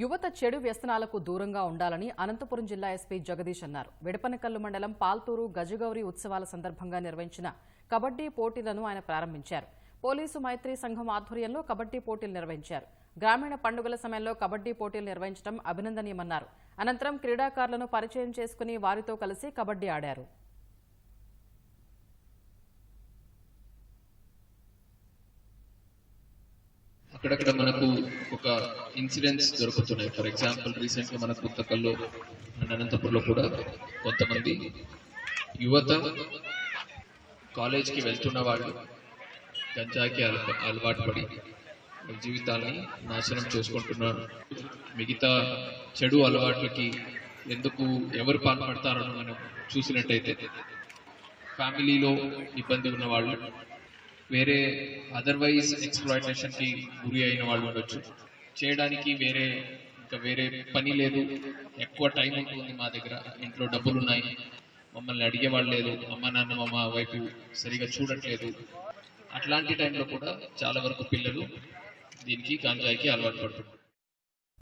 యువత చెడు వ్యసనాలకు దూరంగా ఉండాలని అనంతపురం జిల్లా ఎస్పీ జగదీష్ అన్నారు. విడపనకల్లు మండలం పాల్తూరు గజగౌరి ఉత్సవాల సందర్భంగా నిర్వహించిన కబడ్డీ పోటీలను ఆయన ప్రారంభించారు. పోలీసు మైత్రి సంఘం ఆధ్వర్యంలో కబడ్డీ పోటీలు నిర్వహించారు. గ్రామీణ పండుగల సమయంలో కబడ్డీ పోటీలు నిర్వహించడం అభినందనీయమన్నారు. అనంతరం క్రీడాకారులను పరిచయం చేసుకుని వారితో కలిసి కబడ్డీ ఆడారు. అక్కడక్కడ మనకు ఒక ఇన్సిడెంట్స్ దొరుకుతున్నాయి. ఫర్ ఎగ్జాంపుల్ రీసెంట్గా మన గుంతకల్లో అండ్ అనంతపురంలో కూడా కొంతమంది యువత కాలేజ్కి వెళ్తున్న వాళ్ళు గంజాకి అల- అలవాటు పడి జీవితాన్ని నాశనం చేసుకుంటున్నారు. మిగతా చెడు అలవాట్లకి ఎందుకు ఎవరు పాల్పడతారని మనం చూసినట్టయితే ఫ్యామిలీలో ఇబ్బంది ఉన్న వాళ్ళు వేరే అదర్వైజ్ ఎక్స్ప్లాయిటేషన్కి గురి అయిన వాళ్ళు ఉండొచ్చు. చేయడానికి వేరే ఇంకా వేరే పని లేదు. ఎక్కువ టైం ఉంటుంది మా దగ్గర. ఇంట్లో డబ్బులు ఉన్నాయి మమ్మల్ని అడిగే వాళ్ళు లేదు. అమ్మ నాన్న మా వైపు సరిగా చూడట్లేదు. అట్లాంటి టైంలో కూడా చాలా వరకు పిల్లలు దీనికి గంజాయికి అలవాటు పడుతున్నారు